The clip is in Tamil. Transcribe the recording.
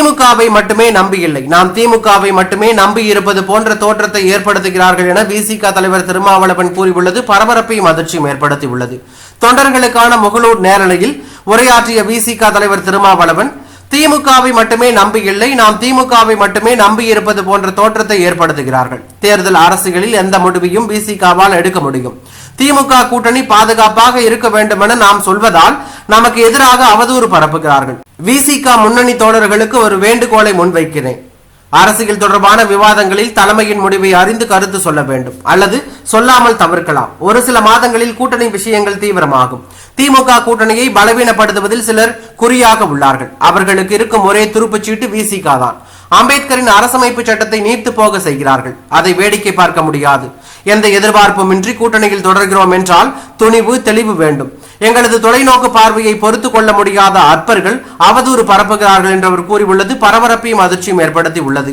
திமுகவை மட்டுமே நம்பியில்லை. நாம் திமுகவை மட்டுமே நம்பி இருப்பது போன்ற தோற்றத்தை ஏற்படுத்துகிறார்கள் என விசிக தலைவர் திருமாவளவன் கூறியுள்ளது. பரபரப்பையும் அதிர்ச்சியும் ஏற்படுத்தியுள்ளது. தொண்டர்களுக்கான முகலூர் நேரலையில் உரையாற்றிய விசிக தலைவர் திருமாவளவன் திமுகவை மட்டுமே நம்பியில்லை நாம் திமுகவை மட்டுமே நம்பி இருப்பது போன்ற தோற்றத்தை ஏற்படுத்துகிறார்கள். தேர்தல் அரசுகளில் எந்த முடிவையும் பிசிகாவால் எடுக்க முடியும். திமுக கூட்டணி பாதுகாப்பாக இருக்க வேண்டும் என நாம் சொல்வதால் நமக்கு எதிராக அவதூறு பரப்புகிறார்கள். விசிகா முன்னணி தோழர்களுக்கு ஒரு வேண்டுகோளை முன்வைக்கிறேன். அரசியல் தொடர்பான விவாதங்களில் தலைமையின் முடிவை அறிந்து கருத்து சொல்ல வேண்டும். அல்லது சொல்லாமல் தவிர்க்கலாம். ஒரு சில மாதங்களில் கூட்டணி விஷயங்கள் தீவிரமாகும். திமுக கூட்டணியை பலவீனப்படுத்துவதில் சிலர் குறியாக உள்ளார்கள். அவர்களுக்கு இருக்கும் ஒரே துருப்புச்சீட்டு விசிகா தான். அம்பேத்கரின் அரசமைப்பு சட்டத்தை நீர்த்து போக செய்கிறார்கள். அதை வேடிக்கை பார்க்க முடியாது. எந்த எதிர்பார்ப்புமின்றி கூட்டணியில் தொடர்கிறோம் என்றால் துணிவு தெளிவு வேண்டும். எங்களது தொலைநோக்கு பார்வையை பொறுத்து கொள்ள முடியாத அற்பர்கள் அவதூறு பரப்புகிறார்கள் என்று அவர் கூறியுள்ளது. பரபரப்பையும் அதிர்ச்சியும் ஏற்படுத்தி உள்ளது